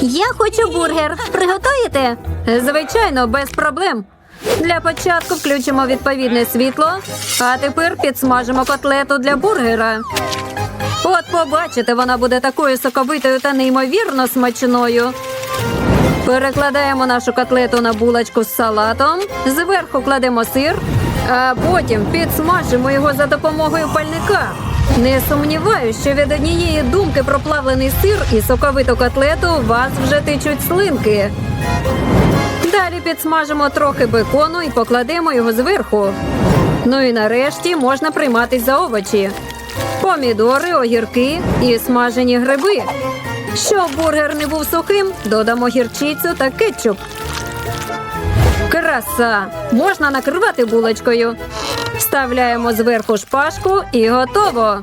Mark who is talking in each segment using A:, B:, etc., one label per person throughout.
A: Я хочу бургер. Приготуєте? Звичайно, без проблем. Для початку включимо відповідне світло, а тепер підсмажимо котлету для бургера. От побачите, вона буде такою соковитою та неймовірно смачною. Перекладаємо нашу котлету на булочку з салатом, зверху кладемо сир, а потім підсмажимо його за допомогою пальника. Не сумніваюся, що від однієї думки про плавлений сир і соковиту котлету вас вже течуть слинки. Далі підсмажимо трохи бекону і покладемо його зверху. Ну і нарешті можна прийматись за овочі. Помідори, огірки і смажені гриби. Щоб бургер не був сухим, додамо гірчицю та кетчуп. Краса! Можна накривати булочкою. Вставляємо зверху шпажку і готово.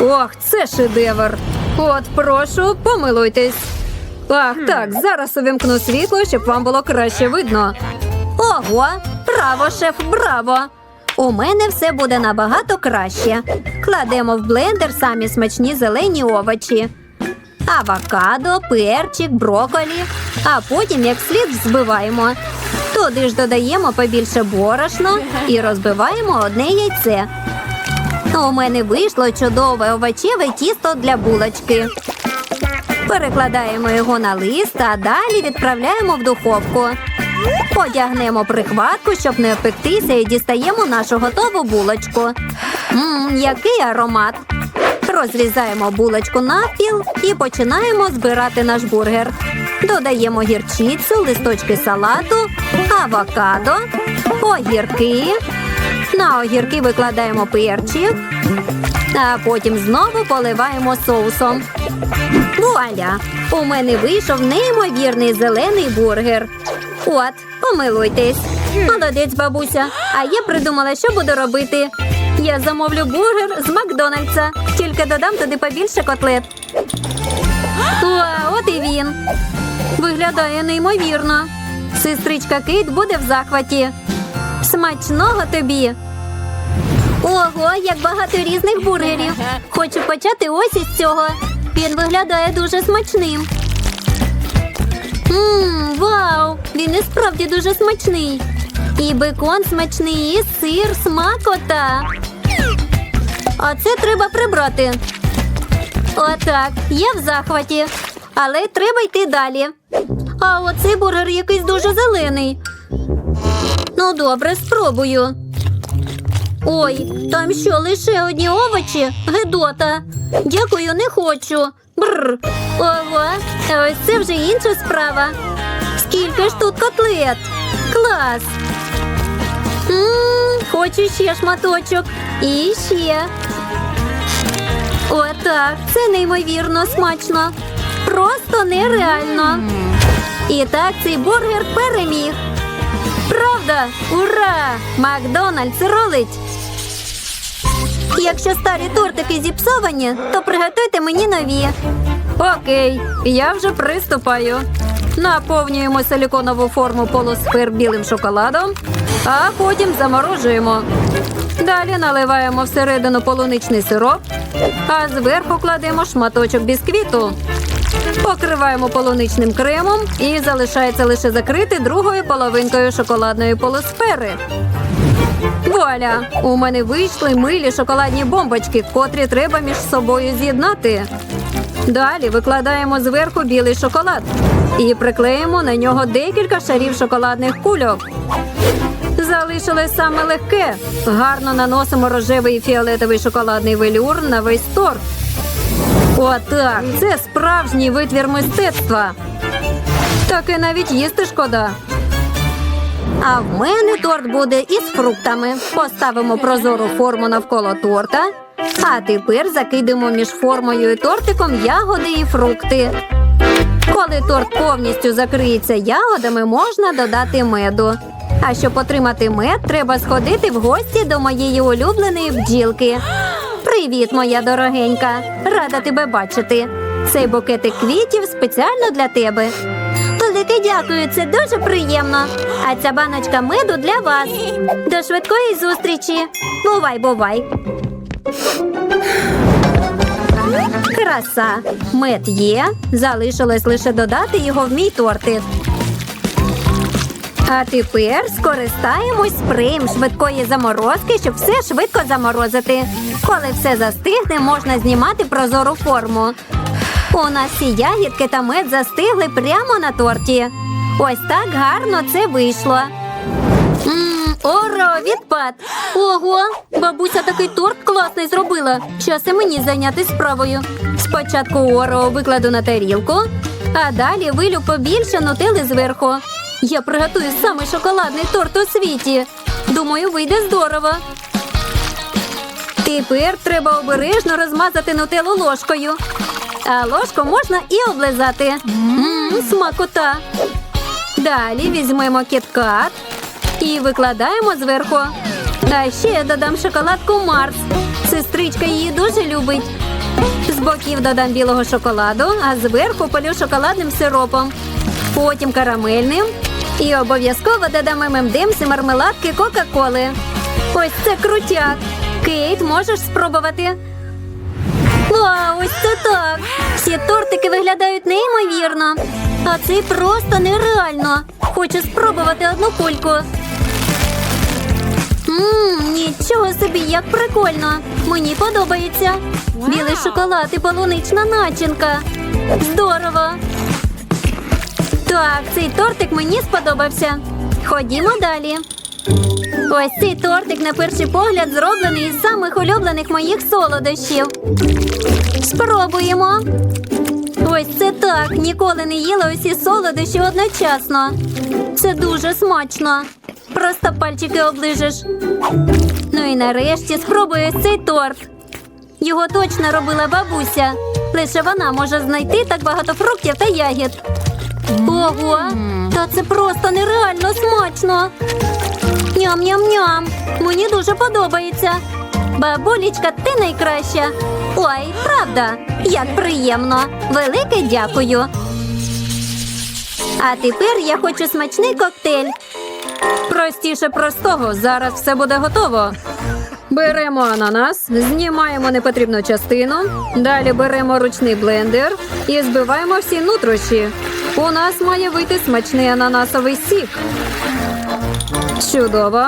A: Ох, це шедевр! От, прошу, помилуйтесь. Ах, так, зараз увімкну світло, щоб вам було краще видно. Ого, браво, шеф, браво! У мене все буде набагато краще. Кладемо в блендер самі смачні зелені овочі. Авокадо, перчик, броколі, а потім як слід взбиваємо. Туди ж додаємо побільше борошна і розбиваємо одне яйце. У мене вийшло чудове овочеве тісто для булочки. Перекладаємо його на лист, а далі відправляємо в духовку. Одягнемо прихватку, щоб не опектися, і дістаємо нашу готову булочку. Мм, який аромат! Розрізаємо булочку навпіл і починаємо збирати наш бургер. Додаємо гірчицю, листочки салату, авокадо, огірки. На огірки викладаємо перчик, а потім знову поливаємо соусом. Вуаля! У мене вийшов неймовірний зелений бургер. От, помилуйтесь. Молодець, бабуся. А я придумала, що буду робити. Я замовлю бургер з Макдональдса, тільки додам туди побільше котлет. О, от і він. Виглядає неймовірно. Сестричка Кейт буде в захваті. Смачного тобі. Ого, як багато різних бургерів. Хочу почати ось із цього. Він виглядає дуже смачним. Мм, вау! Він і справді дуже смачний. І бекон смачний, і сир, смакота. А це треба прибрати. Отак, я в захваті. Але треба йти далі. А оцей бургер якийсь дуже зелений. Ну, добре, спробую. Ой, там що, лише одні овочі? Гедота. Дякую, не хочу. Бррр. Ого, ось це вже інша справа. Скільки ж тут котлет? Клас. Ммм, хочу ще шматочок. І ще. Отак, це неймовірно смачно. Просто нереально. І так цей бургер переміг. Правда? Ура! Макдональдс рулить! Якщо старі тортики зіпсовані, то приготуйте мені нові. Окей, я вже приступаю. Наповнюємо силіконову форму полусфер білим шоколадом, а потім заморожуємо. Далі наливаємо всередину полуничний сироп, а зверху кладемо шматочок бісквіту. Покриваємо полуничним кремом і залишається лише закрити другою половинкою шоколадної полусфери. Вуаля! У мене вийшли милі шоколадні бомбочки, котрі треба між собою з'єднати. Далі викладаємо зверху білий шоколад і приклеїмо на нього декілька шарів шоколадних кульок. Залишилось саме легке. Гарно наносимо рожевий і фіолетовий шоколадний велюр на весь торт. Отак, це справжній витвір мистецтва. Таке навіть їсти шкода. А в мене торт буде із фруктами. Поставимо прозору форму навколо торта. А тепер закидемо між формою і тортиком ягоди і фрукти. Коли торт повністю закриється ягодами, можна додати меду. А щоб отримати мед, треба сходити в гості до моєї улюбленої бджілки. Привіт, моя дорогенька! Рада тебе бачити. Цей букетик квітів спеціально для тебе. Велике дякую, це дуже приємно. А ця баночка меду для вас. До швидкої зустрічі. Бувай, бувай. Краса. Мед є. Залишилось лише додати його в мій тортик. А тепер скористаємось спреєм швидкої заморозки, щоб все швидко заморозити. Коли все застигне, можна знімати прозору форму. У нас всі ягідки та мед застигли прямо на торті. Ось так гарно це вийшло. Оро, відпад! Ого, бабуся такий торт класний зробила. Час і мені зайнятися справою. Спочатку оро викладу на тарілку, а далі вилю побільше нутели зверху. Я приготую самий шоколадний торт у світі. Думаю, вийде здорово. Тепер треба обережно розмазати нутелу ложкою. А ложку можна і облизати. Мм, смакота. Далі візьмемо кіткат і викладаємо зверху. А ще я додам шоколадку Марс. Сестричка її дуже любить. З боків додам білого шоколаду, а зверху полю шоколадним сиропом. Потім карамельним. І обов'язково додам ММДМС і мармеладки Кока-Коли. Ось це крутяк. Кейт, можеш спробувати? Вау, ось це так. Всі тортики виглядають неймовірно. А цей просто нереально. Хочу спробувати одну кульку. Ммм, нічого собі, як прикольно. Мені подобається. Білий шоколад і полунична начинка. Здорово. Так, цей тортик мені сподобався. Ходімо далі. Ось цей тортик на перший погляд зроблений із самих улюблених моїх солодощів. Спробуємо. Ось це так. Ніколи не їла усі солодощі одночасно. Це дуже смачно. Просто пальчики оближеш. Ну і нарешті спробую ось цей торт. Його точно робила бабуся. Лише вона може знайти так багато фруктів та ягід. Ого, та це просто нереально смачно. Ням-ням-ням. Мені дуже подобається. Бабулічка, ти найкраща. Ой, правда, як приємно. Велике дякую. А тепер я хочу смачний коктейль. Простіше простого. Зараз все буде готово. Беремо ананас, знімаємо непотрібну частину. Далі беремо ручний блендер і збиваємо всі нутрощі. У нас має вийти смачний ананасовий сік. Чудово.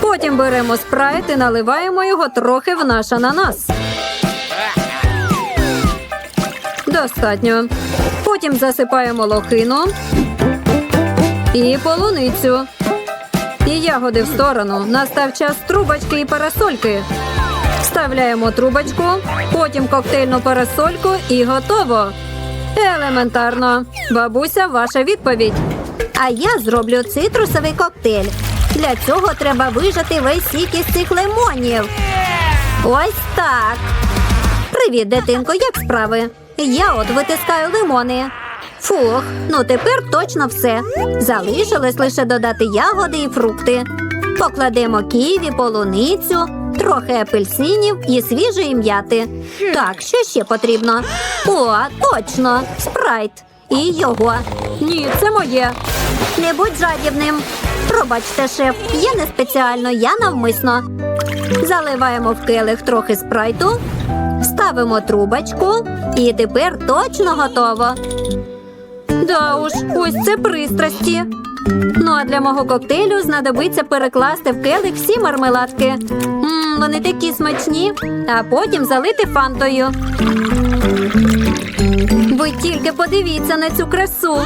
A: Потім беремо спрайт і наливаємо його трохи в наш ананас. Достатньо. Потім засипаємо лохину і полуницю. І ягоди в сторону. Настав час трубочки і парасольки. Вставляємо трубочку, потім коктейльну парасольку і готово. Елементарно. Бабуся, ваша відповідь. А я зроблю цитрусовий коктейль. Для цього треба вижати весь сік із цих лимонів. Ось так. Привіт, дитинко, як справи? Я от витискаю лимони. Фух, ну тепер точно все. Залишилось лише додати ягоди і фрукти. Покладемо ківі, полуницю, трохи апельсинів і свіжої м'яти. Так, що ще потрібно? О, точно, спрайт. І його. Ні, це моє. Не будь жадібним. Пробачте, шеф, я не спеціально, я навмисно. Заливаємо в келих трохи спрайту, ставимо трубочку і тепер точно готово. Да уж, ось це пристрасті. Ну а для мого коктейлю знадобиться перекласти в келих всі мармеладки. Мм, вони такі смачні, а потім залити фантою. Ви тільки подивіться на цю красу.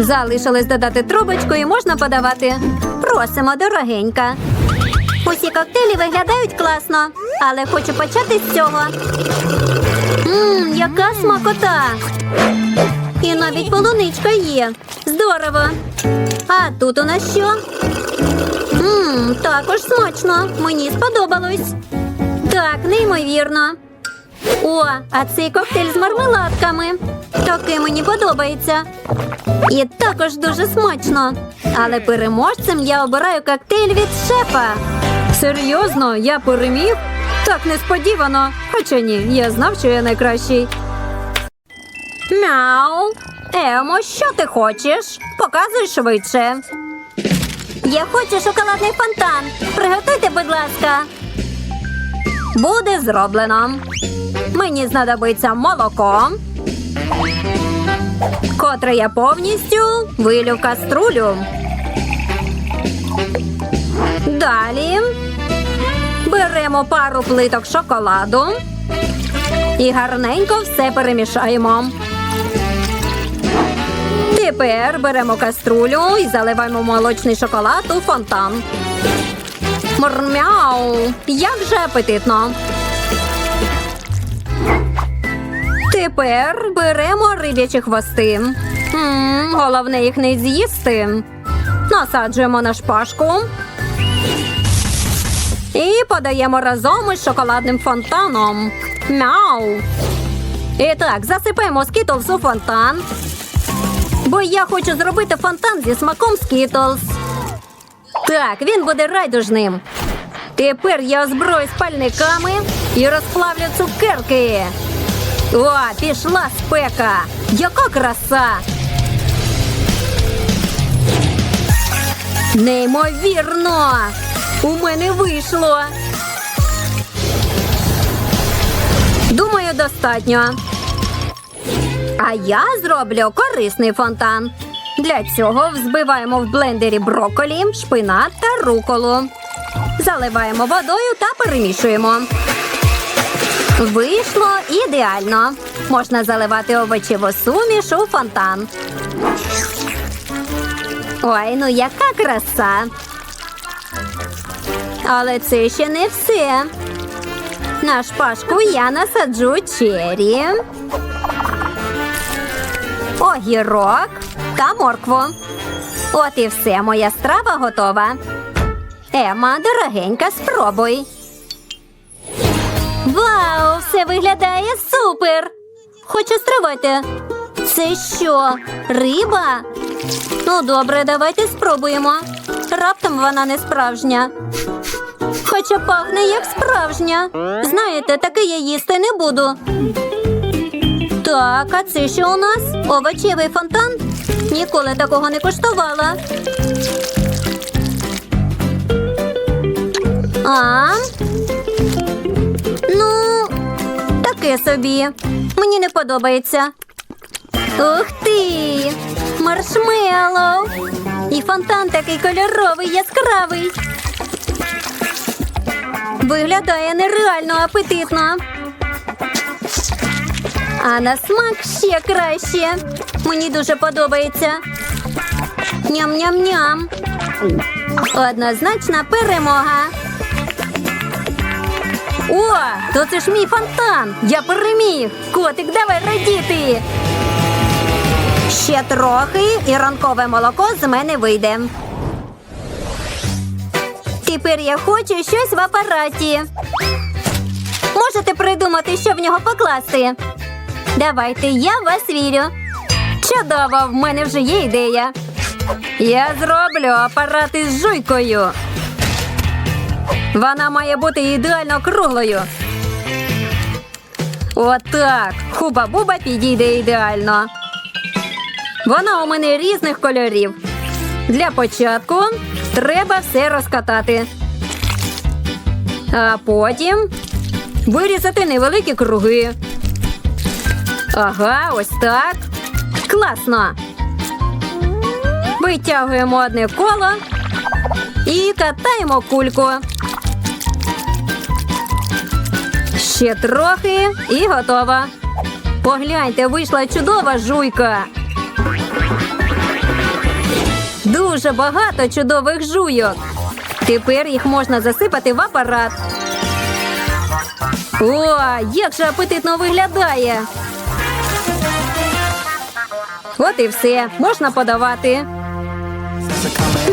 A: Залишилось додати трубочку і можна подавати. Просимо, дорогенька. Усі коктейлі виглядають класно, але хочу почати з цього. Мм, яка смакота! І навіть полуничка є. Здорово. А тут у нас що? Мм, також смачно. Мені сподобалось. Так, неймовірно. О, а цей коктейль з мармеладками. Такий мені подобається. І також дуже смачно. Але переможцем я обираю коктейль від шефа. Серйозно, я переміг? Так несподівано. Хоча ні, я знав, що я найкращий. Мяу. Емо, що ти хочеш? Показуй швидше. Я хочу шоколадний фонтан. Приготуйте, будь ласка. Буде зроблено. Мені знадобиться молоко, котре я повністю вилю в каструлю. Далі беремо пару плиток шоколаду і гарненько все перемішаємо. Тепер беремо каструлю і заливаємо молочний шоколад у фонтан. Мурмяу! Як же апетитно! Тепер беремо риб'ячі хвости. м головне їх не з'їсти. Насаджуємо на шпажку. І подаємо разом із шоколадним фонтаном. Мяу! І так, засипаємо скітлс у фонтан. Бо я хочу зробити фонтан зі смаком скітлс. Так, він буде райдужним. Тепер я озброю спальниками і розплавлю цукерки. О, пішла спека! Яка краса! Неймовірно! У мене вийшло. Думаю, достатньо. А я зроблю корисний фонтан. Для цього взбиваємо в блендері брокколі, шпинат та руколу. Заливаємо водою та перемішуємо. Вийшло ідеально. Можна заливати овочеву суміш у фонтан. Ой, ну яка краса. Але це ще не все. На шпажку я насаджу чері, огірок та моркву. От і все, моя страва готова. Ема, дорогенька, спробуй. Вау, все виглядає супер. Хочу стривати. Це що, риба? Ну, добре, давайте спробуємо. Раптом вона не справжня. Хоча пахне як справжня. Знаєте, таке я їсти не буду. Так, а це що у нас? Овочевий фонтан? Ніколи такого не коштувала. А? Ну, таке собі. Мені не подобається. Ух ти! Маршмеллоу! І фонтан такий кольоровий, яскравий. Виглядає нереально апетитно. А на смак ще краще. Мені дуже подобається. Ням-ням-ням. Однозначна перемога. О, то це ж мій фонтан. Я переміг. Котик, давай радіти. Ще трохи і ранкове молоко з мене вийде. Тепер я хочу щось в апараті. Можете придумати, що в нього покласти. Давайте, я в вас вірю. Чудово, в мене вже є ідея. Я зроблю апарат із жуйкою. Вона має бути ідеально круглою. Отак. Хуба-буба підійде ідеально. Вона у мене різних кольорів. Для початку треба все розкатати. А потім вирізати невеликі круги. Ага, ось так. Класно. Витягуємо одне коло і катаємо кульку. Ще трохи і готово. Погляньте, вийшла чудова жуйка. Дуже багато чудових жуйок. Тепер їх можна засипати в апарат. О, як же апетитно виглядає. От і все, можна подавати.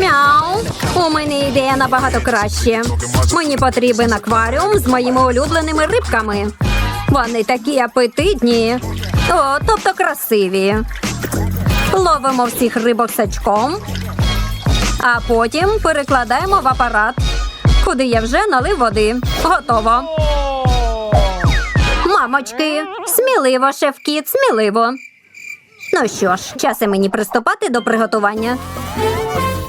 A: Мяу. У мене ідея набагато краще. Мені потрібен акваріум з моїми улюбленими рибками. Вони такі апетитні. О, тобто красиві. Ловимо всіх рибок сачком, а потім перекладаємо в апарат, куди я вже налив води. Готово. Мамочки, сміливо, шеф-кіт, сміливо. Ну що ж, час і мені приступати до приготування.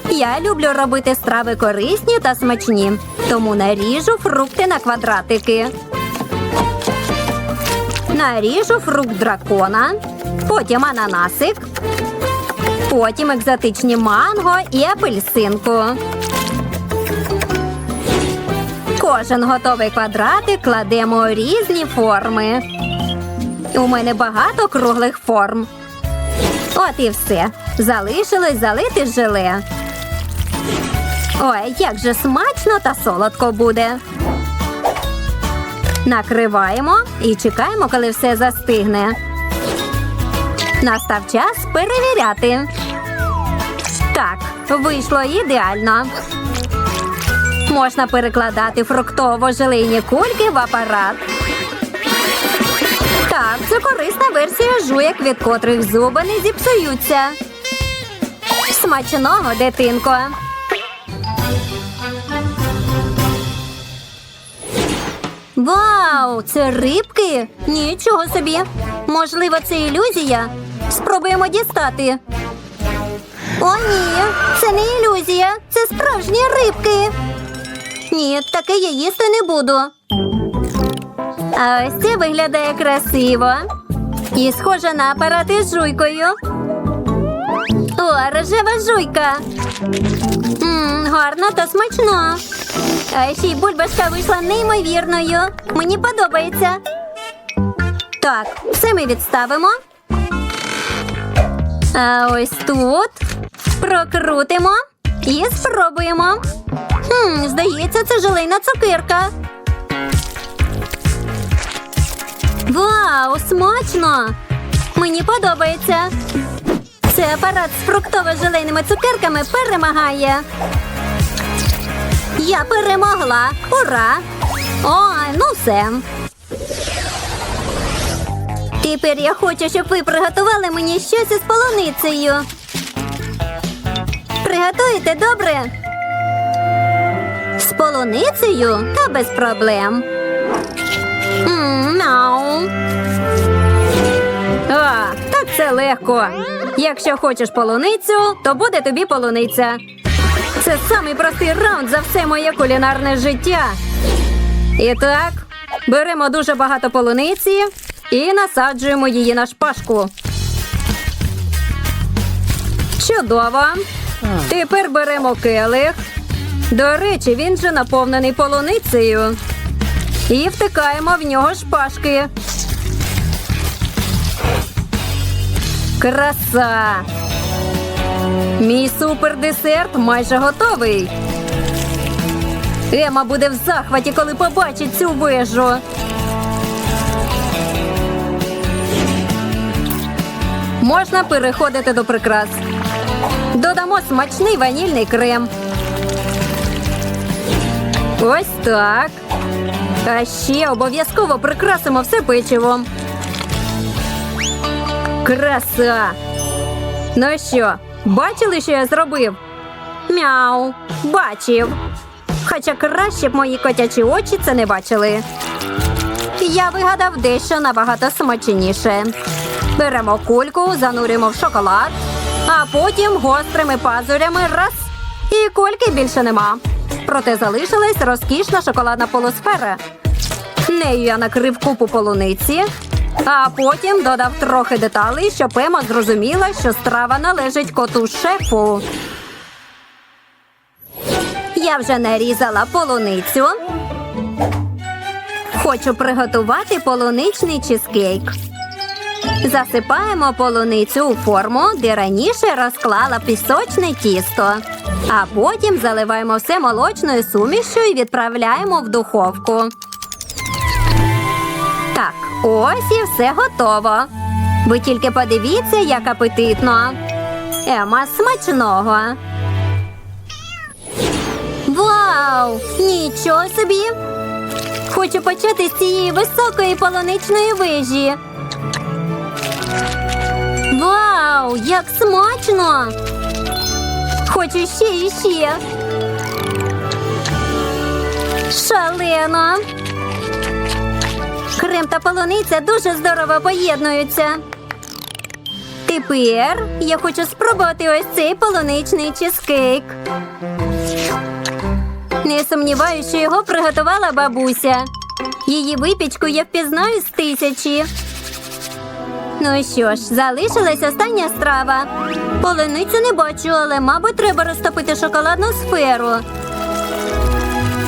A: Я люблю робити страви корисні та смачні, тому наріжу фрукти на квадратики. Наріжу фрукт дракона, потім ананасик, потім екзотичні манго і апельсинку. Кожен готовий квадратик кладемо різні форми. У мене багато круглих форм. От і все. Залишилось залити желе. Ой, як же смачно та солодко буде. Накриваємо і чекаємо, коли все застигне. Настав час перевіряти. Так, вийшло ідеально. Можна перекладати фруктово-желейні кульки в апарат. Так, це корисна версія жуєк, від котрих зуби не зіпсуються. Смачного, дитинко. Вау, це рибки? Нічого собі. Можливо, це ілюзія. Спробуємо дістати. О, ні, це не ілюзія, це справжні рибки. Ні, таке я їсти не буду. А ось це виглядає красиво. І схоже на апарат із жуйкою. О, рожева жуйка. Мм, гарно та смачно. А ще й бульбашка вийшла неймовірною. Мені подобається. Так, все ми відставимо. А ось тут прокрутимо і спробуємо. Хм, здається, це желейна цукерка. Вау, смачно! Мені подобається. Цей апарат з фруктово-желейними цукерками перемагає. Я перемогла. Ура! Ой, ну все. Тепер я хочу, щоб ви приготували мені щось із полуницею. Приготуєте добре? З полуницею та без проблем. М, Мяу. А, так це легко. Якщо хочеш полуницю, то буде тобі полуниця. Це самий простий раунд за все моє кулінарне життя. І так, беремо дуже багато полуниці і насаджуємо її на шпажку. Чудово. Тепер беремо келих. До речі, він же наповнений полуницею. І втикаємо в нього шпажки. Краса! Мій супердесерт майже готовий. Ема буде в захваті, коли побачить цю вежу. Можна переходити до прикрас. Додамо смачний ванільний крем. Ось так. А ще обов'язково прикрасимо все печивом. Краса! Ну що, бачили, що я зробив? Мяу, бачив. Хоча краще б мої котячі очі це не бачили. Я вигадав дещо набагато смачніше. Беремо кульку, занурюємо в шоколад, а потім гострими пазурями раз. І кульки більше нема. Проте залишилась розкішна шоколадна полусфера. Нею я накрив купу полуниці, а потім додав трохи деталей, щоб Ема зрозуміла, що страва належить коту шефу. Я вже нарізала полуницю. Хочу приготувати полуничний чизкейк. Засипаємо полуницю у форму, де раніше розклала пісочне тісто. А потім заливаємо все молочною сумішю і відправляємо в духовку. Так, ось і все готово. Ви тільки подивіться, як апетитно. Ема смачного. Вау! Нічого собі! Хочу почати з цієї високої полуничної вежі. Вау, як смачно! Хочу ще і ще. Шалено. Крем та полуниця дуже здорово поєднуються. Тепер я хочу спробувати ось цей полуничний чизкейк. Не сумніваюся, що його приготувала бабуся. Її випічку я впізнаю з тисячі. Ну що ж, залишилась остання страва. Полуницю не бачу, але, мабуть, треба розтопити шоколадну сферу.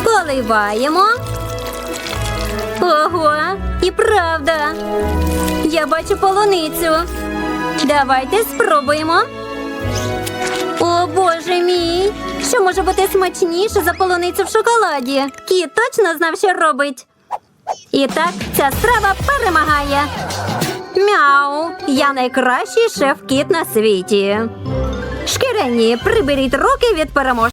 A: Поливаємо. Ого, і правда. Я бачу полуницю. Давайте спробуємо. О, боже мій! Що може бути смачніше за полуницю в шоколаді? Кіт точно знав, що робить. І так, ця страва перемагає. Мяу! Я найкращий шеф-кіт на світі. Шкірені, приберіть руки від переможця.